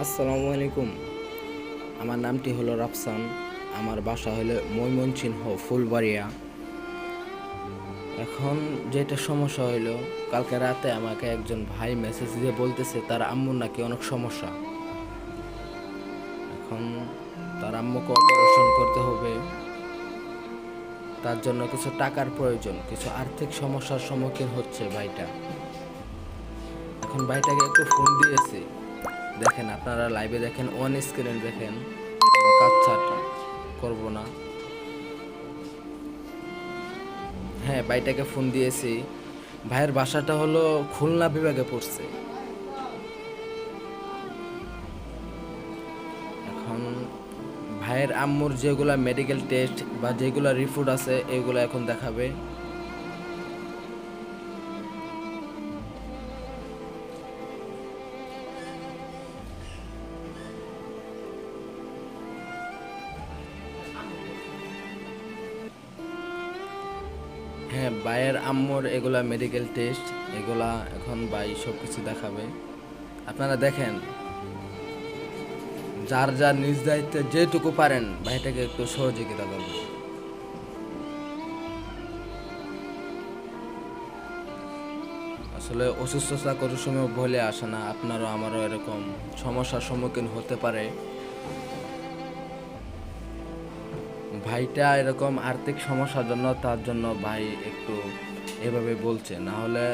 আসসালামু আলাইকুম। আমার নামটি হলো রাফসান। আমার বাসা হলো ময়মনসিংহ, ফুলবাড়িয়া। এখন যেটা সমস্যা হইল, কালকে রাতে আমাকে একজন ভাই মেসেজ দিয়ে বলতেছে, তার আম্মুর নাকি অনেক সমস্যা। এখন তার আম্মুকে অপারেশন করতে হবে। তার জন্য কিছু টাকার প্রয়োজন, কিছু আর্থিক সমস্যার সম্মুখীন হচ্ছে ভাইটা। এখন ভাইটাকে একটু ফোন দিয়েছি। দেখেন, আপনারা লাইভে দেখেন অন স্ক্রিন দেখেন, কোনো করব না। হ্যাঁ ভাইটাকে ফোন দিয়েছি। ভাইয়ের বাসাটা হলো খুলনা বিভাগে পড়ছে। এখন ভাইয়ের আম্মুর যেগুলা মেডিকেল টেস্ট বা যেগুলা রিপোর্ট আছে, এগুলো এখন দেখাবে। হ্যাঁ ভাইয়ের আম্মুর এগুলা মেডিকেল টেস্ট এগুলা এখন ভাই সব কিছু দেখাবে। আপনারা দেখেন, যার যার নিজ দায়িত্বে যেটুকু পারেন, ভাইটাকে একটু সহযোগিতা করবেন আসলে অসুস্থতা কোনো সময় বলে আসে না, আপনারও আমারও এরকম সমস্যার সম্মুখীন হতে পারে। ভাইটা এরকম আর্থিক সমস্যার জন্য, তার জন্য ভাই একটু এভাবে বলছে। না হলে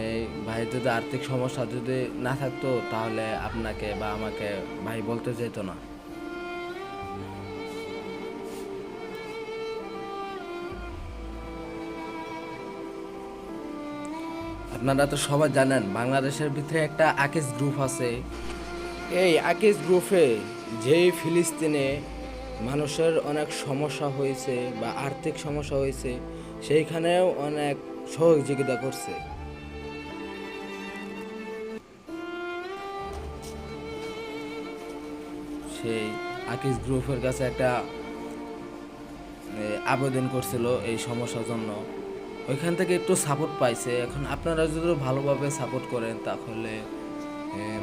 এই ভাই যদি আর্থিক সমস্যা যদি না থাকতো, তাহলে আপনাকে বা আমাকে ভাই বলতে যেত না। আপনারা তো সবাই জানেন, বাংলাদেশের ভিতরে একটা আকিস গ্রুপ আছে। এই আকিস গ্রুপে যেই ফিলিস্তিনে মানুষের অনেক সমস্যা হয়েছে বা আর্থিক সমস্যা হয়েছে, সেইখানেও অনেক সহযোগিতা করছে। সেই আকিস গ্রুপের কাছে একটা আবেদন করছিল এই সমস্যার জন্য। ওইখান থেকে একটু সাপোর্ট পাইছে। এখন আপনারা যদি ভালোভাবে সাপোর্ট করেন তাহলে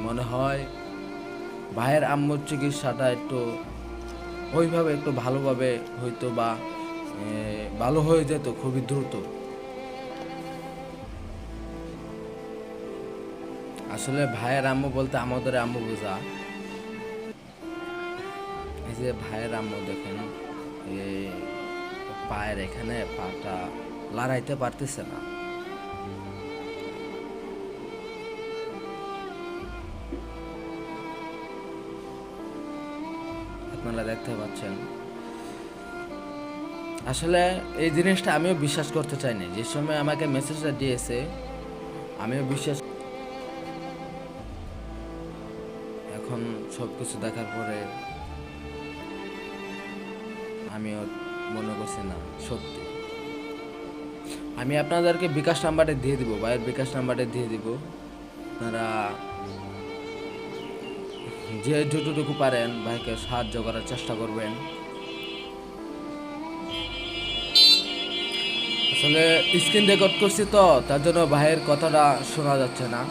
মনে হয় ভাইয়ের আম্মুর চিকিৎসাটা একটু ওইভাবে একটু ভালোভাবে হয়তো বা ভালো হয়ে যেত খুবই দ্রুত। আসলে ভাইয়ের আম্মু বলতে আমাদের আম্মু বোঝা। এই যে ভাইয়ের আম্মু দেখেন পায়ের এখানে পাটা লড়াইতে পারতেছে না। আপনারা দেখতে পাচ্ছেন। আসলে এই জিনিসটা আমিও বিশ্বাস করতে চাইনি। যে সময় আমাকে মেসেজটা দিয়েছে, আমিও বিশ্বাস এখন সব কিছু দেখার পরে আমিও মনে করছি না, সত্যি। আমি আপনাদেরকে বিকাশ নাম্বারে দিয়ে দিব, ভাইয়ের বিকাশ নাম্বারে দিয়ে দিব। আপনারা যে যতটুকু পারেন ভাইকে সাহায্য করার চেষ্টা করবেন। আসলে স্ক্রিন রেকর্ড করছি তো, তার জন্য ভাইয়ের কথাটা শোনা যাচ্ছে না।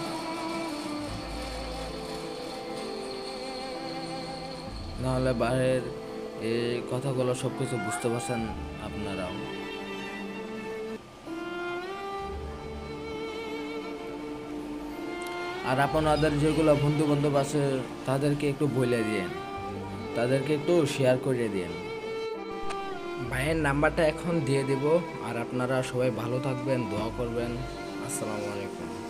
নাহলে বাইরের এই কথাগুলো সব কিছু বুঝতে পারছেন আপনারাও। আর আপনাদের যেগুলো বন্ধু বান্ধব আছে, তাদেরকে একটু বলে দিয়েন। তাদেরকে একটু শেয়ার করে দিন ভাইয়ের নাম্বারটা এখন দিয়ে দেব, আর আপনারা সবাই ভালো থাকবেন, দোয়া করবেন। আসসালামু আলাইকুম।